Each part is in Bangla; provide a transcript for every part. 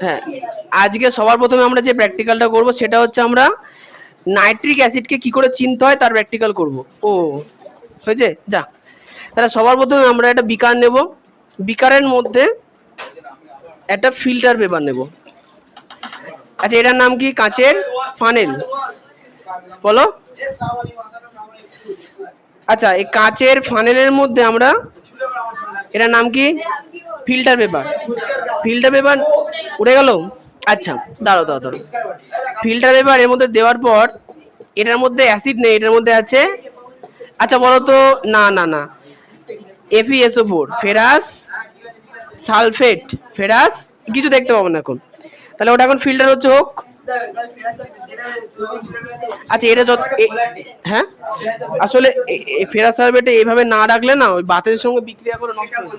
হ্যাঁ আজকে সবার প্রথমে আমরা যে প্র্যাকটিক্যালটা করব সেটা হচ্ছে আমরা নাইট্রিক অ্যাসিডকে কি করে চিনতে হয় তার প্র্যাকটিক্যাল করব। ও, হয়েছে? যা। তাহলে সবার প্রথমে আমরা একটা বিকার নেব। বিকারের মধ্যে একটা ফিল্টার পেপার নেব। আচ্ছা এটার নাম কি? কাঁচের ফানেল বলো। আচ্ছা এই কাঁচের ফানেলের মধ্যে আমরা, এটার নাম কি? Filter paper. ফিল্টার পেপার উড়ে গেল? আচ্ছা দাঁড়ো দাঁড়ো দাঁড়ো ফিল্টার পেপার এর মধ্যে দেওয়ার পর এটার মধ্যে অ্যাসিড নেই, এটার মধ্যে আছে আচ্ছা বলো তো না না না। FESO four ferrous sulphate ferrous কিছু দেখতে পাবো না এখন। তাহলে ওটা এখন ফিল্টার হচ্ছে হোক। আচ্ছা এটা যত হ্যাঁ? আসলে ফেরাস সালফেটে এইভাবে না রাখলে না ওই বাতের সঙ্গে বিক্রিয়া করে নষ্ট হয়ে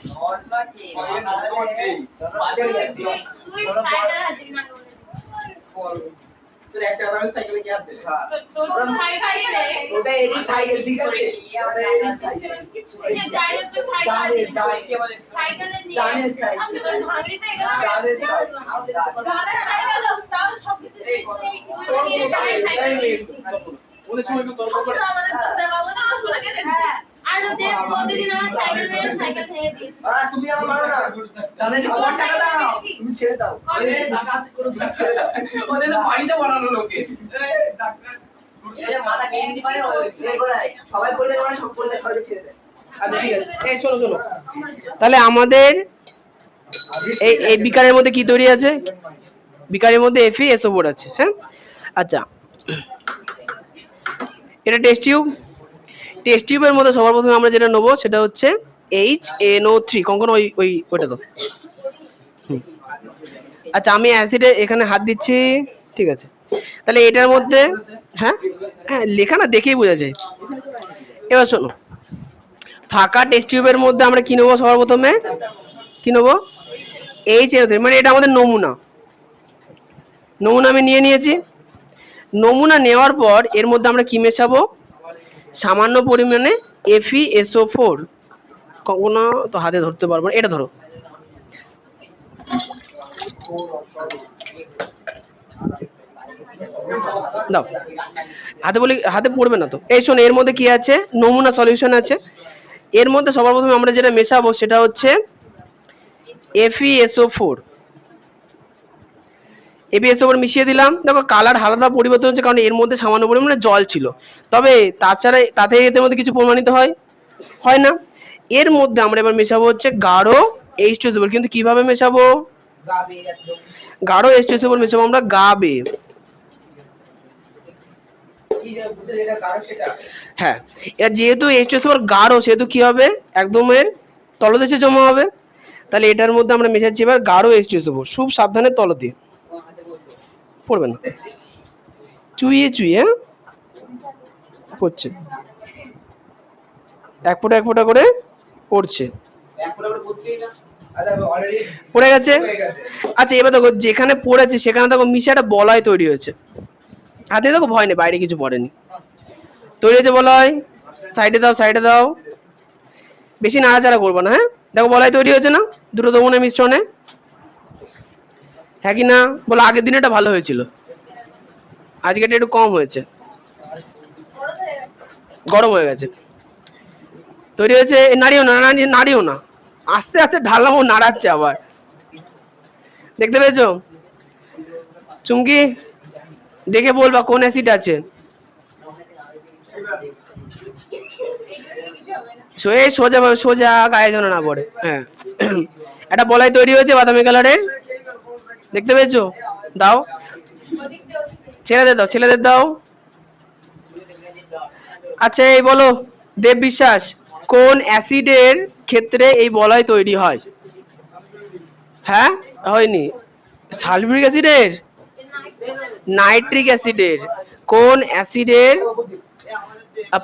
যায়। না ওটা এই হালকা পরিমাণে করা ওটা এরই সাইকেল ঠিক আছে ওটা এরই সাইকেল ডানের সাইকেল ডানের ওদের সময় একটু তর্ক করে আর ওদের প্রতিদিন আমার সাইকেল মেরে সাইকেল ভেঙে দিয়েছে। আহ, তুমি আমার মারো না। ডানের হাজার টাকা দাও। তুমি ছেড়ে দাও। ছেড়ে দাও। এই করে, সবাই বললে সব বললে সবাই ছেড়ে দেয় ঠিক আছে এই শোনো শোনো তাহলে আমাদের এই এই বিকারের মধ্যে কি তৈরি আছে? বিকারের মধ্যে এফি এসও বোর্ড আছে হ্যাঁ? আচ্ছা। এটা টেস্ট টিউব? টেস্ট টিউবের মধ্যে সবার প্রথমে আমরা যেটা নেব সেটা হচ্ছে এইচ এন ও থ্রি কঙ্কন ওই ওই, ওইটা তো। আচ্ছা আমি অ্যাসিডে এখানে হাত দিচ্ছি, ঠিক আছে। তাহলে এটার মধ্যে হ্যাঁ? হ্যাঁ লেখা না, দেখেই বোঝা যায়। এবার শোনো। ফাঁকা টেস্ট টিউবের মধ্যে আমরা কি নেব সবার প্রথমে? কি নেব? এইচ এন মানে এটা আমাদের নমুনা। নমুনা আমি নিয়ে নিয়েছি। নমুনা নেওয়ার পর এর মধ্যে আমরা কি মেশাবো? সামান্য পরিমাণে এফি এসও ফোর কখনো তো হাতে ধরতে পারব এটা ধরো। দাও। হাতে বলি, হাতে পড়বে না তো। এই শোন, এর মধ্যে কি আছে? নমুনা সলিউশন আছে। এর মধ্যে সবার প্রথমে আমরা যেটা মেশাবো সেটা হচ্ছে এফিএসও ফোর এফিএসও ওপর মিশিয়ে দিলাম। দেখো কালার হালকা পরিবর্তন হচ্ছে, কারণ এর মধ্যে সামান্য পরিমাণে জল ছিল। তবে তাছাড়া তাতে এর মধ্যে কিছু প্রমাণিত হয়? হয় না? এর মধ্যে আমরা এবার মেশাবো হচ্ছে গাঢ় এইচ টু কিন্তু কীভাবে মেশাবো? গাঢ় এইচ টু মেশাবো আমরা গাবে। হ্যাঁ যেহেতু এইচ টু গাঢ়, সেহেতু কি হবে? একদম এর তলদেশে জমা হবে। তাহলে এটার মধ্যে আমরা মেশাচ্ছি এবার গাঢ় এইচ টু খুব সাবধানে তলতে। পড়বে না চুইয়ে চুইয়ে পড়ছে। এক ফোঁটা এক ফোঁটা করে পড়ছে। পড়ে গেছে? আচ্ছা এবার দেখো, যেখানে পড়েছে, সেখানে দেখো মিশে একটা বলয় তৈরি হয়েছে। হাতে দেখো ভয় নেই, বাইরে কিছু পড়েনি। তৈরি হয়েছে বলয়। সাইডে দাও সাইডে দাও। বেশি নাড়াচাড়া করব না হ্যাঁ? দেখো বলয় তৈরি হয়েছে না? দুটো দমনের মিশ্রণে। হ্যাঁ কি না? বলো আগের দিন এটা ভালো হয়েছিল। আজকে এটা একটু কম হয়েছে। গরম হয়ে গেছে। তৈরি হয়েছে নাড়িও না নাড়িও না। আস্তে আস্তে ঢাললাম, ও নাড়াচ্ছে আবার। দেখতে পেয়েছ? চুমকি, দেখে বলবা কোন অ্যাসিড আছে। সোজা সোজা গায়ে যেন না পড়ে। হ্যাঁ। একটা বলাই তৈরি হয়েছে বাদামি কালারের দেখতে পেয়েছ? দাও। ছেলেদের দাও ছেলেদের দাও। আচ্ছা এই বলো, দেব বিশ্বাস, কোন অ্যাসিডের ক্ষেত্রে এই বলয় তৈরি হয়? হ্যাঁ? হয়নি। সালফিউরিক অ্যাসিডের? নাইট্রিক অ্যাসিডের। কোন অ্যাসিডের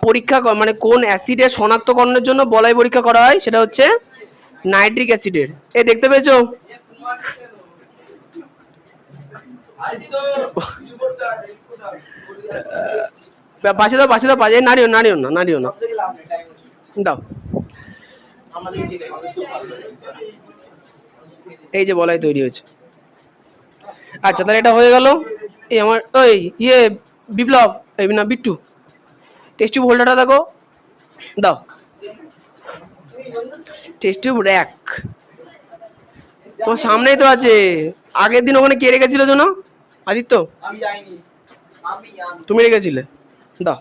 পরীক্ষা মানে কোন অ্যাসিডের শনাক্তকরণের জন্য বলয় পরীক্ষা করা হয়? সেটা হচ্ছে নাইট্রিক অ্যাসিডের। এ, দেখতে পেয়েছ? পাশে দাও পাশে দাও পাশে নাড়িও নাড়িও না নাড়িও না। দাও। এই যে বলাই তৈরি হয়েছে। আচ্ছা তাহলে এটা হয়ে গেল। এই আমার ওই ইয়ে বিপ্লব, এই না, বিট্টু। টেস্ট টিউব হোল্ডারটা দেখো। দাও। টেস্ট টিউব র্যাক তোমার সামনেই তো আছে। আগের দিন ওখানে কে রেখেছিল যেন আদিত্য? তুমি রেখেছিলে? দাও।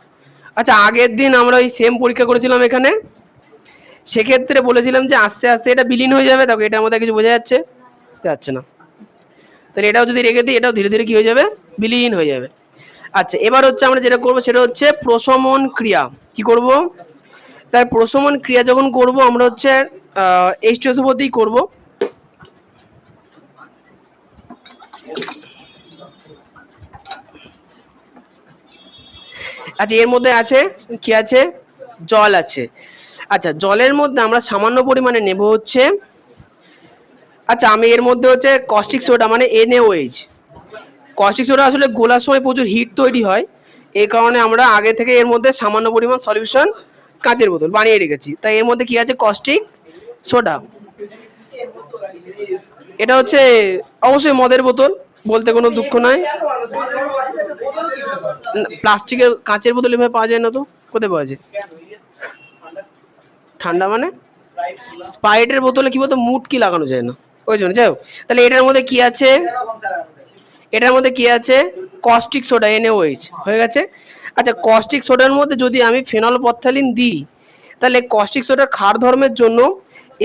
আচ্ছা আগের দিন আমরা ওই সেম পরীক্ষা করেছিলাম এখানে। সেক্ষেত্রে বলেছিলাম যে আস্তে আস্তে এটা বিলীন হয়ে যাবে দেখো এটার মধ্যে কিছু বোঝা যাচ্ছে। যাচ্ছে না। তাহলে এটাও যদি রেখে দিই এটাও ধীরে ধীরে কি হয়ে যাবে? বিলীন হয়ে যাবে। আচ্ছা এবার হচ্ছে আমরা যেটা করব সেটা হচ্ছে প্রশমন ক্রিয়া। কি করব? তাই প্রশমন ক্রিয়া যখন করব আমরা হচ্ছে এইচ করব। আচ্ছা এর মধ্যে আছে, কি আছে? জল আছে। আচ্ছা জলের মধ্যে আমরা সামান্য পরিমাণে নেব হচ্ছে আচ্ছা আমি এর মধ্যে হচ্ছে কস্টিক সোডা মানে এনএওএইচ কস্টিক সোডা আসলে গোলার সময় প্রচুর হিট তৈরি হয়, এই কারণে আমরা আগে থেকে এর মধ্যে সামান্য পরিমাণ সলিউশন কাঁচের বোতল বানিয়ে রেখেছি। তাই এর মধ্যে কি আছে? কস্টিক সোডা এটা হচ্ছে অবশ্যই মদের বোতল, বলতে কোনো দুঃখ নাই। প্লাস্টিকের কাঁচের বোতল এভাবে পাওয়া যায় না তো? কোথায় পাওয়া যায়? ঠান্ডা মানে? স্পাইটের বোতলে কি বলতো, মুট কি লাগানো যায় না? ওই জন্য, যাই হোক। তাহলে এটার মধ্যে কি আছে? এটার মধ্যে কি আছে? কস্টিক সোডা এনএওএইচ হয়ে গেছে? আচ্ছা কস্টিক সোডার মধ্যে যদি আমি ফেনল পথালিন দিই, তাহলে কস্টিক সোডার ক্ষার ধর্মের জন্য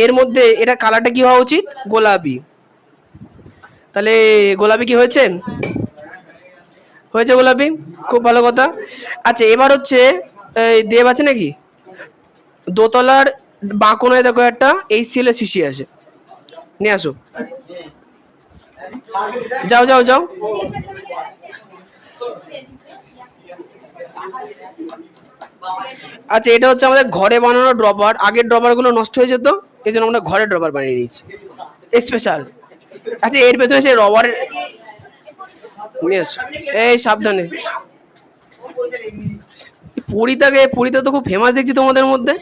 এর মধ্যে এটা কালারটা কি হওয়া উচিত? গোলাপি। তাহলে গোলাপি কি হয়েছে? হয়েছে গোলাপি? খুব ভালো কথা। আচ্ছা এবার হচ্ছে, এই দেব আছে নাকি? দোতলার বাঁকোনায় দেখো একটা, এই সিএল শিশি আছে নিয়ে আসো। যাও যাও যাও। আচ্ছা এটা হচ্ছে আমাদের ঘরে বানানো ড্রপার। আগের ড্রপারগুলো নষ্ট হয়ে যেত এই জন্য আমরা ঘরে ড্রপার বানিয়ে নিয়েছি। স্পেশাল। আচ্ছা এর ভেতরে সেই রবারের এই সাবধানে। পুরীটাকে পুরীতে তো খুব ফেমাস দেখছি তোমাদের মধ্যে।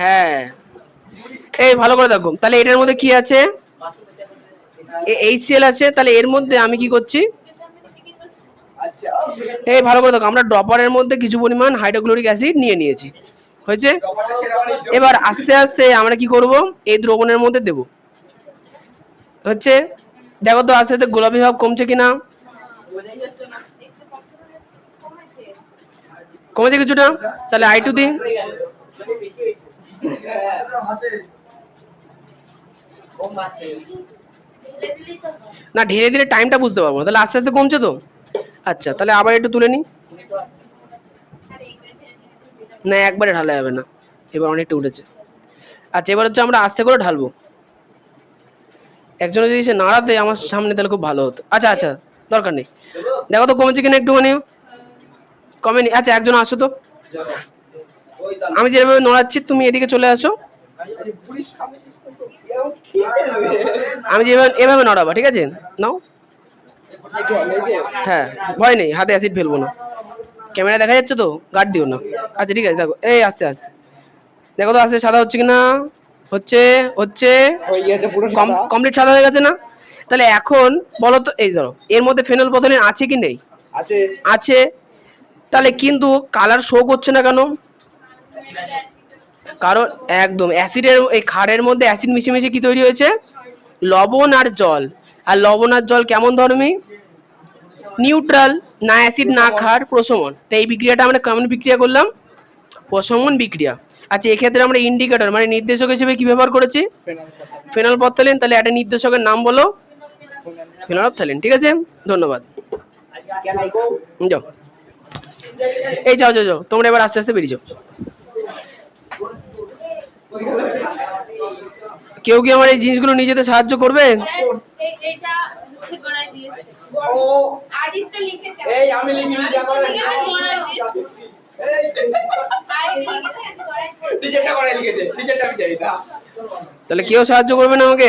হ্যাঁ। এই ভালো করে দেখো। তাহলে এটার মধ্যে কি আছে? এইচসিএল আছে তাহলে এর মধ্যে আমি কি করছি? আচ্ছা এই ভালো করে দেখো আমরা ড্রপারের মধ্যে কিছু পরিমাণ হাইড্রোক্লোরিক অ্যাসিড নিয়ে নিয়েছি। হয়েছে? এবার আস্তে আস্তে আমরা কি করব? এই দ্রবণের মধ্যে দেব। হচ্ছে, দেখো তো আস্তে আস্তে গোলাপি ভাব কমছে কিনা? কমেছে কিছুটা? তাহলে আই টু দিন না, ধীরে ধীরে টাইমটা বুঝতে পারব। তাহলে আস্তে আস্তে কমছে তো? আচ্ছা তাহলে আবার একটু তুলে নিই। না, একবারে ঢালা যাবে না। এবার অনেকটা উঠেছে। আচ্ছা এবার হচ্ছে আমরা আস্তে করে ঢালবো। একজন যদি এসে নাড়াতে আমার সামনে তাহলে খুব ভালো হতো। আচ্ছা আচ্ছা দরকার নেই। দেখো তো কমেছে কিনা একটুখানি কমেনি আচ্ছা একজন আসো তো। আমি যেভাবে নড়াচ্ছি, তুমি এদিকে চলে আসো। আমি যেভাবে, এভাবে নড়াবা, ঠিক আছে? নাও। হ্যাঁ ভয় নেই, হাতে অ্যাসিড ফেলব না। ক্যামেরা দেখা যাচ্ছে তো গার্ড দিও না। আচ্ছা ঠিক আছে, দেখো। এই, আস্তে আস্তে। দেখো তো, আস্তে সাদা হচ্ছে কিনা? হচ্ছে হচ্ছে কমপ্লিট সাদা হয়ে গেছে না? তাহলে এখন বলো তো এই ধরো এর মধ্যে ফেনল পথলিন আছে কি নেই? আছে। আছে। তাহলে কিন্তু কালার শো করছে না কেন? কারণ একদম অ্যাসিডের এই খাড়ের মধ্যে অ্যাসিড মিশে মিশে কি তৈরি হয়েছে? লবণ আর জল। আর লবণ আর জল কেমন ধর্মী? নিউট্রাল না অ্যাসিড না ক্ষার প্রশমন। তো এই বিক্রিয়াটা আমরা কেমন বিক্রিয়া করলাম? প্রশমন বিক্রিয়া। আচ্ছা এক্ষেত্রে আমরা ইন্ডিকেটর মানে নির্দেশক হিসেবে কি ব্যবহার করেছি? ফেনল পথলিন তাহলে একটা নির্দেশকের নাম বলো। ফেনল পথলিন ঠিক আছে? ধন্যবাদ? যাও। এই যাও যাও যাও তোমরা এবার আস্তে আস্তে বেরিয়ে যাও। কেউ কি আমার এই জিনিসগুলো নিয়ে যেতে সাহায্য করবে? আমি তাহলে কেউ সাহায্য করবে না আমাকে